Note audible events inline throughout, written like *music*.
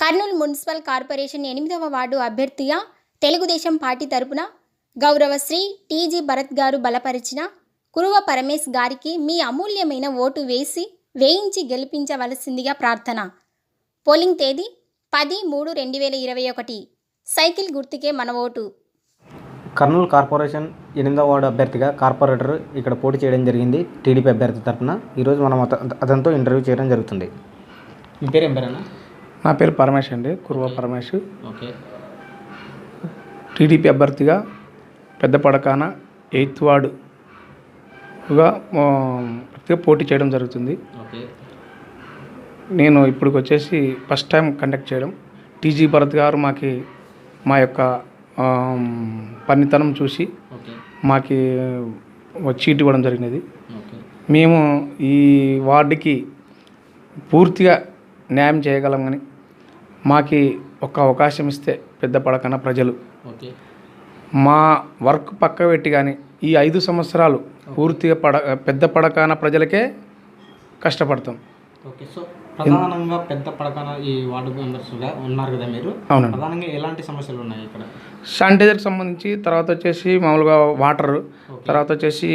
Kurnool municipal corporation ఎనిమిదవ ward అభ్యర్థిగా Telugu Desam party తరపున గౌరవశ్రీ టీజీ భరత్ గారు బలపరిచిన కురువ పరమేశ్ గారికి మీ అమూల్యమైన ఓటు వేసి వేయించి గెలిపించవలసిందిగా ప్రార్థన. పోలింగ్ తేదీ పది మూడు రెండు వేల ఇరవై ఒకటి. సైకిల్ గుర్తుకే మన ఓటు. కర్నూలు కార్పొరేషన్ ఎనిమిదవ వార్డు అభ్యర్థిగా కార్పొరేటర్ ఇక్కడ పోటీ చేయడం జరిగింది. టీడీపీ అభ్యర్థి తరఫున ఈరోజు మనం అత- అతనితో ఇంటర్వ్యూ చేయడం జరుగుతుంది. మీ పేరు ఏం నా పేరు పరమేష్ అండి కురువ పరమేష్ ఓకే. టీడీపీ అభ్యర్థిగా పెద్ద పడకాన ఎయిత్ వార్డుగా పోటీ చేయడం జరుగుతుంది. నేను ఇప్పుడు వచ్చేసి ఫస్ట్ టైం కండక్ట్ చేయడం. టీజీ భరత్ గారు మాకి మా యొక్క పనితనం చూసి మాకి చీట్ ఇవ్వడం జరిగినది. మేము ఈ వార్డుకి పూర్తిగా న్యాయం చేయగలం కానీ మాకి ఒక అవకాశం ఇస్తే పెద్ద పడకన ప్రజలు. మా వర్క్ పక్క పెట్టి కానీ ఈ ఐదు సంవత్సరాలు పూర్తిగా పడ పెద్ద పడకాన ప్రజలకే కష్టపడతాం. ఓకే. సో ప్రధానంగా పెద్ద పడకన ఈ వార్డు మెంబర్స్గా ఉన్నారు కదా మీరు. అవునండి. ప్రధానంగా ఎలాంటి సమస్యలు ఉన్నాయి ఇక్కడ? శానిటైజర్కి సంబంధించి తర్వాత వచ్చేసి మామూలుగా వాటర్ తర్వాత వచ్చేసి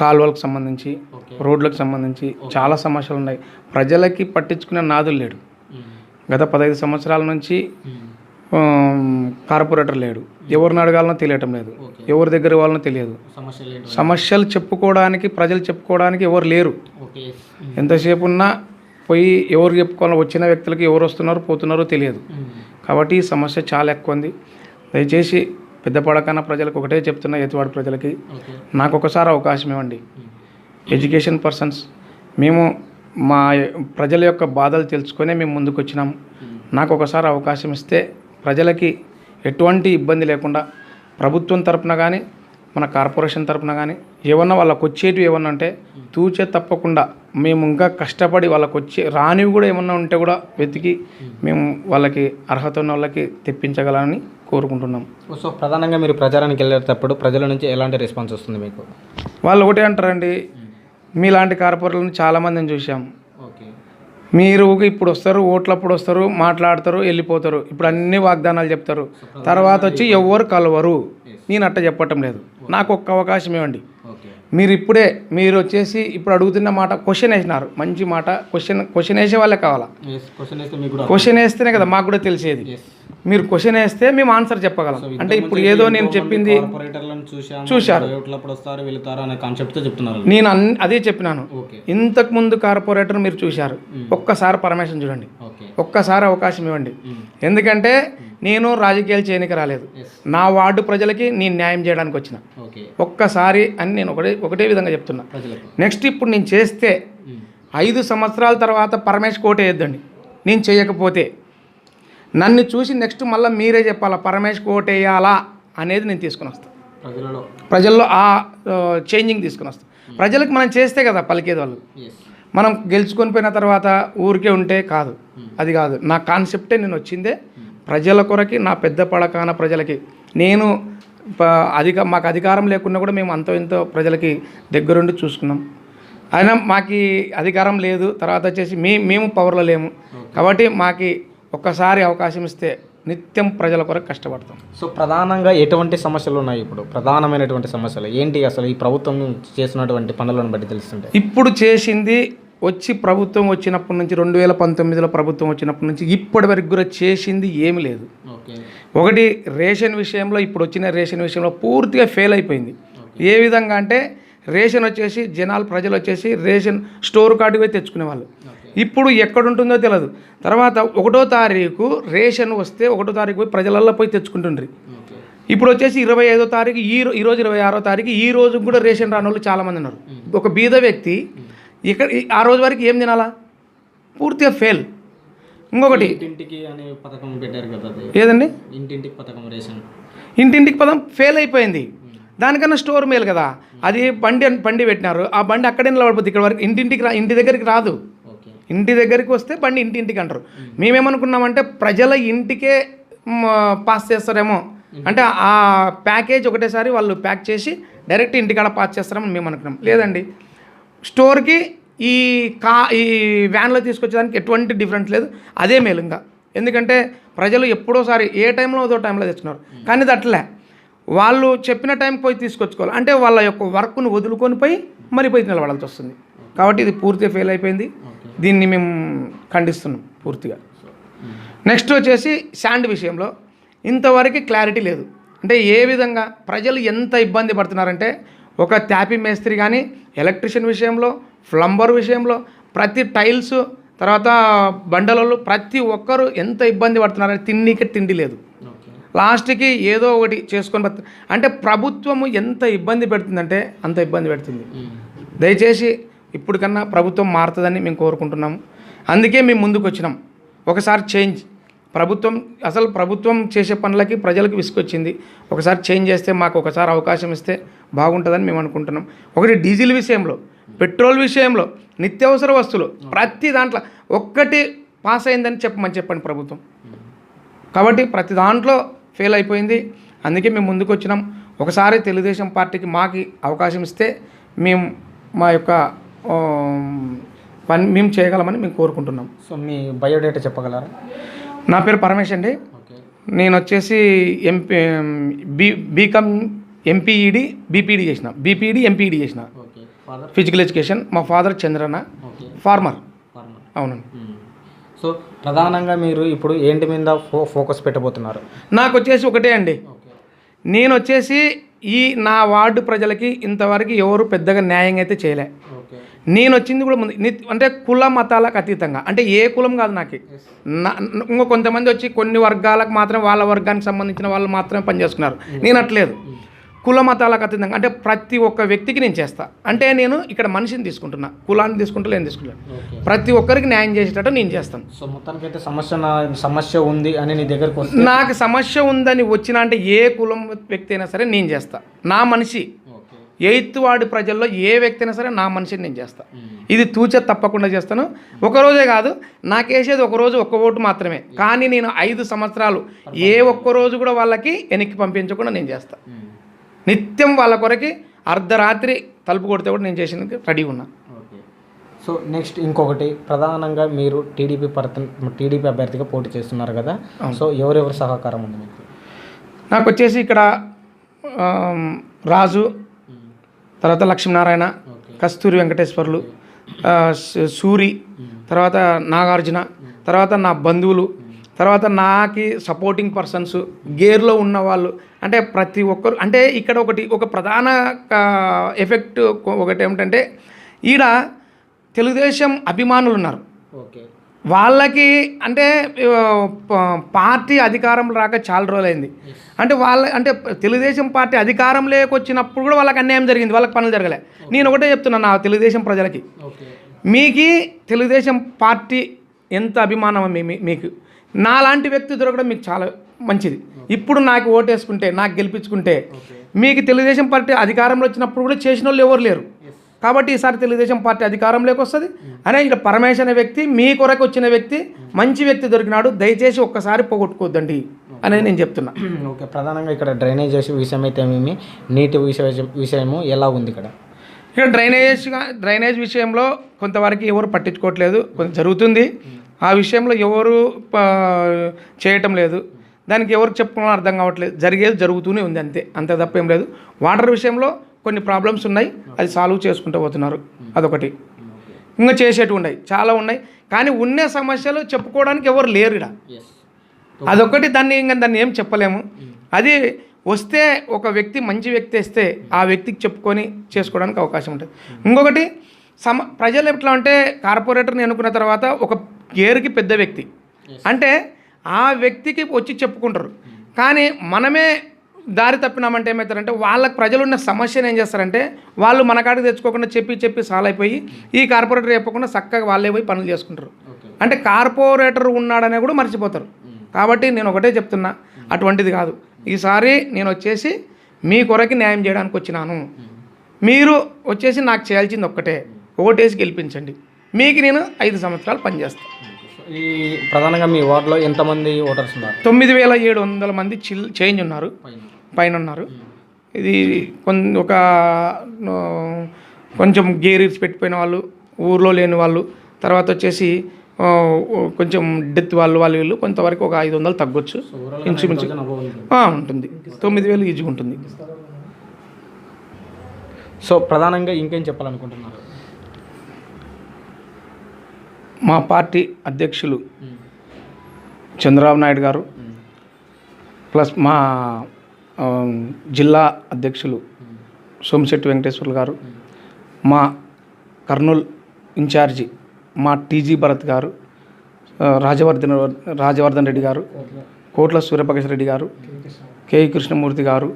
కాలువలకు సంబంధించి రోడ్లకు సంబంధించి చాలా సమస్యలు ఉన్నాయి. ప్రజలకి పట్టించుకునే నాదులు లేడు. గత పదహైదు సంవత్సరాల నుంచి ఆమ్, కార్పొరేటర్ లేడు. ఎవరిని అడగాలనో తెలియటం లేదు. ఎవరి దగ్గర వాళ్ళనో తెలియదు. సమస్యలు చెప్పుకోవడానికి ప్రజలు చెప్పుకోవడానికి ఎవరు లేరు. ఓకే ఎంతసేపు ఉన్నా పోయి ఎవరు చెప్పుకోవాలో వచ్చిన వ్యక్తులకి ఎవరు వస్తున్నారో పోతున్నారో తెలియదు. కాబట్టి ఈ సమస్య చాలా ఎక్కువ ఉంది. దయచేసి పెద్ద పడకన్న ప్రజలకు ఒకటే చెప్తున్నా ఎత్తువాడి ప్రజలకి. నాకు ఒకసారి అవకాశం ఇవ్వండి. ఎడ్యుకేషన్ పర్సన్స్ మేము మా ప్రజల యొక్క బాధలు తెలుసుకొనే మేము ముందుకు వచ్చినాం నాకు ఒకసారి అవకాశం ఇస్తే ప్రజలకి ఎటువంటి ఇబ్బంది లేకుండా ప్రభుత్వం తరపున కానీ మన కార్పొరేషన్ తరపున కానీ ఏమన్నా వాళ్ళకి వచ్చేటివి ఏమన్నా ఉంటే తూచే తప్పకుండా మేము ఇంకా కష్టపడి వాళ్ళకి వచ్చే రానివి కూడా ఏమన్నా ఉంటే కూడా వెతికి మేము. వాళ్ళకి అర్హత ఉన్న వాళ్ళకి తెప్పించగలని కోరుకుంటున్నాం. సో ప్రధానంగా మీరు ప్రచారానికి వెళ్ళేటప్పుడు ప్రజల నుంచి ఎలాంటి రెస్పాన్స్ వస్తుంది మీకు? వాళ్ళు ఒకటే అంటారండి. మీలాంటి కార్పొరేటర్లను చాలామందిని చూసాం మీరు ఇప్పుడు వస్తారు ఓట్లప్పుడు వస్తారు మాట్లాడతారు వెళ్ళిపోతారు. ఇప్పుడు అన్ని వాగ్దానాలు చెప్తారు. తర్వాత వచ్చి ఎవరు కలవరు. నేను అట్ట చెప్పటం లేదు. నాకు ఒక్క అవకాశం ఇవ్వండి. మీరు ఇప్పుడే మీరు వచ్చేసి ఇప్పుడు అడుగుతున్న మాట క్వశ్చన్ వేసినారు. మంచి మాట క్వశ్చన్ క్వశ్చన్ వేసే వాళ్ళే కావాలా? క్వశ్చన్ వేస్తేనే కదా మాకు కూడా తెలిసేది. మీరు క్వశ్చన్ వేస్తే మేము ఆన్సర్ చెప్పగలం. అంటే ఇప్పుడు ఏదో నేను చెప్పింది చూశారు. నేను అదే చెప్పినాను. ఇంతకు ముందు కార్పొరేటర్ మీరు చూశారు. ఒక్కసారి పర్మిషన్ చూడండి. ఒక్కసారి అవకాశం ఇవ్వండి. ఎందుకంటే నేను రాజకీయాలు చేయడానికి రాలేదు. నా వార్డు ప్రజలకి నేను న్యాయం చేయడానికి వచ్చిన. ఒక్కసారి అని నేను ఒకటే ఒకటే విధంగా చెప్తున్నా. నెక్స్ట్ ఇప్పుడు నేను చేస్తే ఐదు సంవత్సరాల తర్వాత పరమేష్ కోట వేయొద్దండి. నేను చేయకపోతే. నన్ను చూసి నెక్స్ట్ మళ్ళీ మీరే చెప్పాలా పరమేష్ కోట వేయాలా అనేది నేను తీసుకుని వస్తాను ప్రజలలో. ప్రజల్లో ఆ చేంజింగ్ తీసుకుని వస్తాను ప్రజలకు మనం చేస్తే కదా పలికేది వాళ్ళు. మనం గెలుచుకొని పోయిన తర్వాత ఊరికే ఉంటే కాదు. అది కాదు. నా కాన్సెప్టే నేను వచ్చిందే ప్రజల కొరకి నా పెద్ద పడకాన ప్రజలకి. నేను అధిక మాకు అధికారం లేకున్నా కూడా మేము అంతో ఇంతో ప్రజలకి దగ్గరుండి చూసుకున్నాం. అయినా మాకు అధికారం లేదు. తర్వాత వచ్చేసి మీ మేము పవర్లో లేము. కాబట్టి మాకు ఒక్కసారి అవకాశం ఇస్తే నిత్యం ప్రజల కొరకు కష్టపడతాం. సో ప్రధానంగా ఎటువంటి సమస్యలు ఉన్నాయి ఇప్పుడు? ప్రధానమైనటువంటి సమస్యలు. ఏంటి అసలు ఈ ప్రభుత్వం చేస్తున్నటువంటి పనులను బట్టి తెలుస్తుంటే? ఇప్పుడు చేసింది వచ్చి ప్రభుత్వం వచ్చినప్పటి నుంచి రెండు వేల పంతొమ్మిదిలో ప్రభుత్వం వచ్చినప్పటి నుంచి ఇప్పటి వరకు కూడా చేసింది ఏమీ లేదు. ఒకటి రేషన్ విషయంలో ఇప్పుడు వచ్చిన రేషన్ విషయంలో పూర్తిగా ఫెయిల్ అయిపోయింది. ఏ విధంగా అంటే రేషన్ వచ్చేసి జనాలు ప్రజలు వచ్చేసి రేషన్ స్టోర్ కార్డుకి పోయి తెచ్చుకునేవాళ్ళు. ఇప్పుడు ఎక్కడ ఉంటుందో తెలియదు తర్వాత ఒకటో తారీఖు రేషన్ వస్తే ఒకటో తారీఖు పోయి ప్రజలల్లో పోయి తెచ్చుకుంటుండ్రి. ఇప్పుడు వచ్చేసి ఇరవై ఐదో తారీఖు ఈ రో- ఈ రోజు ఇరవై ఆరో తారీఖు ఈ రోజు కూడా రేషన్ రాని వాళ్ళు చాలామంది ఉన్నారు. ఒక బీద వ్యక్తి ఇక్కడ ఆ రోజు వరకు ఏం తినాలా? పూర్తిగా ఫెయిల్. ఇంకొకటి. ఇంటింటికి అనే పథకం పెట్టారు కదా అది. ఏదండి? ఇంటింటికి పథకం రేషన్. ఇంటింటికి పదం ఫెయిల్ అయిపోయింది. దానికన్నా స్టోర్ మేలు కదా. అది బండి బండి పెట్టినారు. ఆ బండి అక్కడే నిలబడిపోతుంది ఇక్కడ వరకు ఇంటింటికి రా ఇంటి దగ్గరికి రాదు. ఇంటి దగ్గరికి వస్తే బండి ఇంటింటికి అంటారు. మేమేమనుకున్నామంటే ప్రజల ఇంటికే పాస్ చేస్తారేమో. అంటే ఆ ప్యాకేజ్ ఒకటేసారి వాళ్ళు ప్యాక్ చేసి డైరెక్ట్ ఇంటికాడ పాస్ చేస్తారని మేము అనుకున్నాం. లేదండి. స్టోర్కి ఈ కా ఈ వ్యాన్లో తీసుకొచ్చేదానికి ఎటువంటి డిఫరెన్స్ లేదు. అదే మేలు ఇంకా ఎందుకంటే ప్రజలు ఎప్పుడోసారి ఏ టైంలో ఏదో టైంలో తెచ్చుకున్నారు. కానీ ఇది అట్లే. వాళ్ళు చెప్పిన టైం పోయి తీసుకొచ్చుకోవాలి. అంటే వాళ్ళ యొక్క వర్క్ను వదులుకొని పోయి మరి పోయి నిలబడాల్సి వస్తుంది. కాబట్టి ఇది పూర్తిగా ఫెయిల్ అయిపోయింది. దీన్ని మేము ఖండిస్తున్నాం పూర్తిగా. నెక్స్ట్ వచ్చేసి శాండ్ విషయంలో ఇంతవరకు క్లారిటీ లేదు. అంటే ఏ విధంగా ప్రజలు ఎంత ఇబ్బంది పడుతున్నారంటే ఒక ట్యాపీ మేస్త్రి కానీ ఎలక్ట్రిషియన్ విషయంలో ప్లంబర్ విషయంలో ప్రతి టైల్స్ తర్వాత బండలలో ప్రతి ఒక్కరు ఎంత ఇబ్బంది పడుతున్నారంటే తిండికి తిండి లేదు. లాస్ట్కి ఏదో ఒకటి చేసుకొని అంటే ప్రభుత్వము ఎంత ఇబ్బంది పెడుతుందంటే అంత ఇబ్బంది పెడుతుంది. దయచేసి ఇప్పటికన్నా ప్రభుత్వం మారుతుందని మేము కోరుకుంటున్నాము. అందుకే మేము ముందుకు వచ్చినాం ఒకసారి చేంజ్. ప్రభుత్వం అసలు ప్రభుత్వం చేసే పనులకి ప్రజలకు విసుకొచ్చింది ఒకసారి చేంజ్ చేస్తే మాకు ఒకసారి అవకాశం ఇస్తే బాగుంటుందని మేము అనుకుంటున్నాం. ఒకటి డీజిల్ విషయంలో పెట్రోల్ విషయంలో నిత్యావసర వస్తువులు ప్రతి దాంట్లో ఒక్కటి పాస్ అయిందని చెప్పమని చెప్పండి ప్రభుత్వం. కాబట్టి ప్రతి దాంట్లో ఫెయిల్ అయిపోయింది. అందుకే మేము ముందుకు వచ్చినాం ఒకసారి తెలుగుదేశం పార్టీకి మాకి అవకాశం ఇస్తే మేము మా యొక్క పని మేము చేయగలమని మేము కోరుకుంటున్నాం. సో మీ బయోడేటా చెప్పగలరా? నా పేరు పరమేష్ అండి. నేను వచ్చేసి MP B BCom MPEd BPEd చేసిన. బీపీడీ ఎంపీఈడి చేసిన. ఫిజికల్ ఎడ్యుకేషన్ మా ఫాదర్ చంద్రన్న. ఫార్మర్ ఫార్మర్ అవునండి. సో ప్రధానంగా మీరు ఇప్పుడు ఏంటి మీద ఫో ఫోకస్ పెట్టబోతున్నారు? నాకు వచ్చేసి ఒకటే అండి. నేను వచ్చేసి ఈ నా వార్డు ప్రజలకి ఇంతవరకు ఎవరు పెద్దగా న్యాయం అయితే చేయలే. నేను వచ్చింది కూడా ముందు అంటే కుల మతాలకు అతీతంగా. అంటే ఏ కులం కాదు నాకు. ఇంకో కొంతమంది వచ్చి కొన్ని వర్గాలకు మాత్రం వాళ్ళ వర్గానికి సంబంధించిన వాళ్ళు మాత్రమే పనిచేసుకున్నారు. నేను అట్లేదు కుల మతాలకు అతీతంగా. అంటే ప్రతి ఒక్క వ్యక్తికి నేను చేస్తా. అంటే నేను ఇక్కడ మనిషిని తీసుకుంటున్నా. కులాన్ని తీసుకుంటా నేను తీసుకుంటాను ప్రతి ఒక్కరికి న్యాయం చేసేటట్టు నేను చేస్తాను. సో మొత్తానికైతే సమస్య నా సమస్య ఉంది అని నీ దగ్గరకు నాకు సమస్య ఉందని వచ్చిన అంటే ఏ కులం వ్యక్తి అయినా సరే నేను చేస్తా. నా మనిషి. ఎయిత్ వార్డు ప్రజల్లో ఏ వ్యక్తి అయినా సరే నా మనిషిని నేను చేస్తా. ఇది తూచ తప్పకుండా చేస్తాను. ఒక రోజే కాదు నాకేసేది ఒక రోజు ఒక్క ఓటు మాత్రమే. కానీ నేను ఐదు సంవత్సరాలు ఏ ఒక్క రోజు కూడా వాళ్ళకి వెనక్కి పంపించకుండా నేను చేస్తా. నిత్యం వాళ్ళ కొరకి అర్ధరాత్రి తలుపు కొడితే కూడా నేను చేసేందుకు రెడీ ఉన్నా. సో నెక్స్ట్ ఇంకొకటి. ప్రధానంగా మీరు టీడీపీ పర్త టీడీపీ అభ్యర్థిగా పోటీ చేస్తున్నారు కదా. సో ఎవరెవరి సహకారం ఉంది మీకు? నాకు వచ్చేసి ఇక్కడ రాజు తర్వాత లక్ష్మీనారాయణ కస్తూరి వెంకటేశ్వర్లు సూరి తర్వాత నాగార్జున తర్వాత నా బంధువులు తర్వాత నాకి సపోర్టింగ్ పర్సన్స్ గేర్లో ఉన్న వాళ్ళు అంటే ప్రతి ఒక్కరు అంటే ఇక్కడ ఒకటి ఒక ప్రధాన ఎఫెక్ట్ ఒకటి ఏమిటంటే ఈడ తెలుగుదేశం అభిమానులు ఉన్నారు ఓకే. వాళ్ళకి అంటే పార్టీ అధికారం రాక చాలా రోజులైంది. అంటే వాళ్ళ అంటే తెలుగుదేశం పార్టీ అధికారం లేకొచ్చినప్పుడు కూడా వాళ్ళకి అన్యాయం జరిగింది. వాళ్ళకి పనులు జరగలే. నేను ఒకటే చెప్తున్నాను నా తెలుగుదేశం ప్రజలకి. మీకు తెలుగుదేశం పార్టీ ఎంత అభిమానం మీకు? నాలాంటి వ్యక్తి దొరకడం మీకు చాలా మంచిది. ఇప్పుడు నాకు ఓటేసుకుంటే నాకు గెలిపించుకుంటే మీకు తెలుగుదేశం పార్టీ అధికారంలో వచ్చినప్పుడు కూడా చేసిన వాళ్ళు ఎవరు లేరు. కాబట్టి ఈసారి తెలుగుదేశం పార్టీ అధికారంలోకి వస్తుంది. అనే ఇక్కడ పరమేశ్ అనే వ్యక్తి మీ కొరకు వచ్చిన వ్యక్తి మంచి వ్యక్తి దొరికినాడు దయచేసి ఒక్కసారి పోగొట్టుకోవద్దండి అనేది నేను చెప్తున్నా. *clears throat* ఓకే ప్రధానంగా ఇక్కడ డ్రైనేజ్ విషయం అయితే ఏమేమి నీటి విషయం విషయము ఎలా ఉంది ఇక్కడ? ఇక్కడ డ్రైనేజ్ డ్రైనేజ్ విషయంలో కొంతవరకు ఎవరు పట్టించుకోవట్లేదు కొంత జరుగుతుంది. ఆ విషయంలో ఎవరు చేయటం లేదు. దానికి ఎవరికి చెప్పుకోవాలో అర్థం కావట్లేదు. జరిగేది జరుగుతూనే ఉంది అంతే అంతే తప్ప ఏం లేదు. వాటర్ విషయంలో కొన్ని ప్రాబ్లమ్స్ ఉన్నాయి అది సాల్వ్ చేసుకుంటూ పోతున్నారు. అదొకటి. ఇంకా చేసేటివి ఉన్నాయి. చాలా ఉన్నాయి. కానీ ఉన్న సమస్యలు చెప్పుకోవడానికి ఎవరు లేరు ఇక్కడ అదొకటి దాన్ని ఇంకా దాన్ని ఏం చెప్పలేము. అది వస్తే ఒక వ్యక్తి మంచి వ్యక్తి వస్తే ఆ వ్యక్తికి చెప్పుకొని చేసుకోవడానికి అవకాశం ఉంటుంది. ఇంకొకటి సమ ప్రజలు ఎట్లా అంటే కార్పొరేటర్ని ఎన్నుకున్న తర్వాత ఒక గేరుకి పెద్ద వ్యక్తి. అంటే ఆ వ్యక్తికి వచ్చి చెప్పుకుంటారు. కానీ మనమే దారి తప్పినామంటే ఏమవుతారంటే వాళ్ళకి ప్రజలు ఉన్న సమస్యను ఏం చేస్తారంటే వాళ్ళు మన కాడికి తెచ్చుకోకుండా చెప్పి చెప్పి సాల్వ్ అయిపోయి ఈ కార్పొరేటర్ చెప్పకుండా చక్కగా వాళ్ళే పోయి పనులు చేసుకుంటారు. అంటే కార్పొరేటర్ ఉన్నాడనే కూడా మర్చిపోతారు. కాబట్టి నేను ఒకటే చెప్తున్నా అటువంటిది కాదు. ఈసారి నేను వచ్చేసి మీ కొరకి న్యాయం చేయడానికి వచ్చినాను. మీరు వచ్చేసి నాకు చేయాల్సింది ఒక్కటే ఓటేసి గెలిపించండి. మీకు నేను ఐదు సంవత్సరాలు పనిచేస్తాను ఈ ప్రధానంగా మీ వార్డులో ఎంతమంది ఓటర్స్ ఉన్నారు? తొమ్మిది వేల ఏడు వందల మంది చిల్ చేంజ్ ఉన్నారు. పైన ఉన్నారు ఇది కొన్ ఒక కొంచెం గేర్ పెట్టిపోయిన వాళ్ళు ఊర్లో లేని వాళ్ళు తర్వాత వచ్చేసి కొంచెం డెత్ వాళ్ళు వాళ్ళు వీళ్ళు కొంతవరకు ఒక ఐదు వందలు తగ్గొచ్చు. ఇంచుమించు ఉంటుంది. తొమ్మిది వేలు ఈజీగా ఉంటుంది. సో ప్రధానంగా ఇంకేం చెప్పాలనుకుంటున్నారు? మా పార్టీ అధ్యక్షులు చంద్రబాబు నాయుడు గారు ప్లస్ మా జిల్లా అధ్యక్షులు సోమిశెట్టి వెంకటేశ్వర్లు గారు మా కర్నూలు ఇన్ఛార్జి మా టీజీ భరత్ గారు రాజవర్ధన్ రాజవర్ధన్ రెడ్డి గారు కోట్ల సూర్యప్రకాష్ రెడ్డి గారు కె. కృష్ణమూర్తి గారు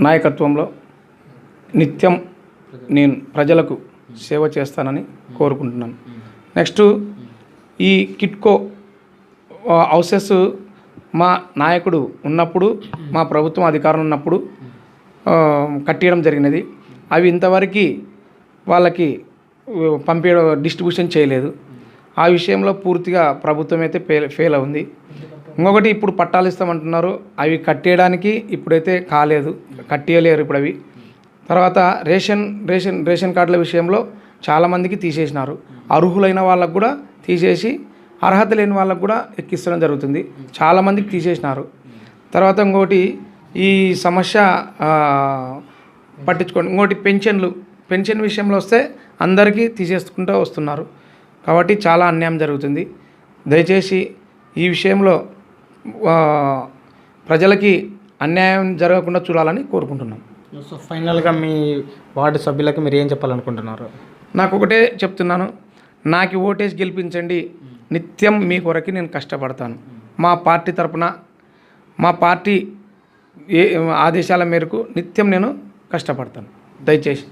నాయకత్వంలో నిత్యం నేను ప్రజలకు సేవ చేస్తానని కోరుకుంటున్నాను. నెక్స్ట్ ఈ కిట్కో హౌసెస్ మా నాయకుడు ఉన్నప్పుడు మా ప్రభుత్వం అధికారం ఉన్నప్పుడు ఆ, కట్టియడం జరిగినది. అవి ఇంతవరకు వాళ్ళకి పంపించడం డిస్ట్రిబ్యూషన్ చేయలేదు. ఆ విషయంలో పూర్తిగా ప్రభుత్వం అయితే ఫెయిల్ ఫెయిల్ ఉంది ఇంకొకటి ఇప్పుడు పట్టాలు ఇస్తామంటున్నారు. అవి కట్టేయడానికి ఇప్పుడైతే కాలేదు. కట్టేయలేరు ఇప్పుడు అవి. తర్వాత రేషన్ రేషన్ రేషన్ కార్డుల విషయంలో చాలామందికి తీసేసినారు. అర్హులైన వాళ్ళకు కూడా తీసేసి అర్హత లేని వాళ్ళకు కూడా ఎక్కిస్తడం జరుగుతుంది. చాలామందికి తీసేసినారు. తర్వాత ఇంకోటి ఈ సమస్య పట్టించుకోండి. ఇంకోటి పెన్షన్లు. పెన్షన్ విషయంలో వస్తే అందరికీ తీసేసుకుంటూ వస్తున్నారు. కాబట్టి చాలా అన్యాయం జరుగుతుంది. దయచేసి ఈ విషయంలో ప్రజలకి అన్యాయం జరగకుండా చూడాలని కోరుకుంటున్నాం. సో ఫైనల్గా మీ వార్డు సభ్యులకు మీరు ఏం చెప్పాలనుకుంటున్నారు? నాకు ఒకటే చెప్తున్నాను. నాకు ఓటేసి గెలిపించండి. నిత్యం మీ కొరకి నేను కష్టపడతాను. మా పార్టీ తరపున మా పార్టీ ఏ ఆదేశాల మేరకు నిత్యం నేను కష్టపడతాను. దయచేసి.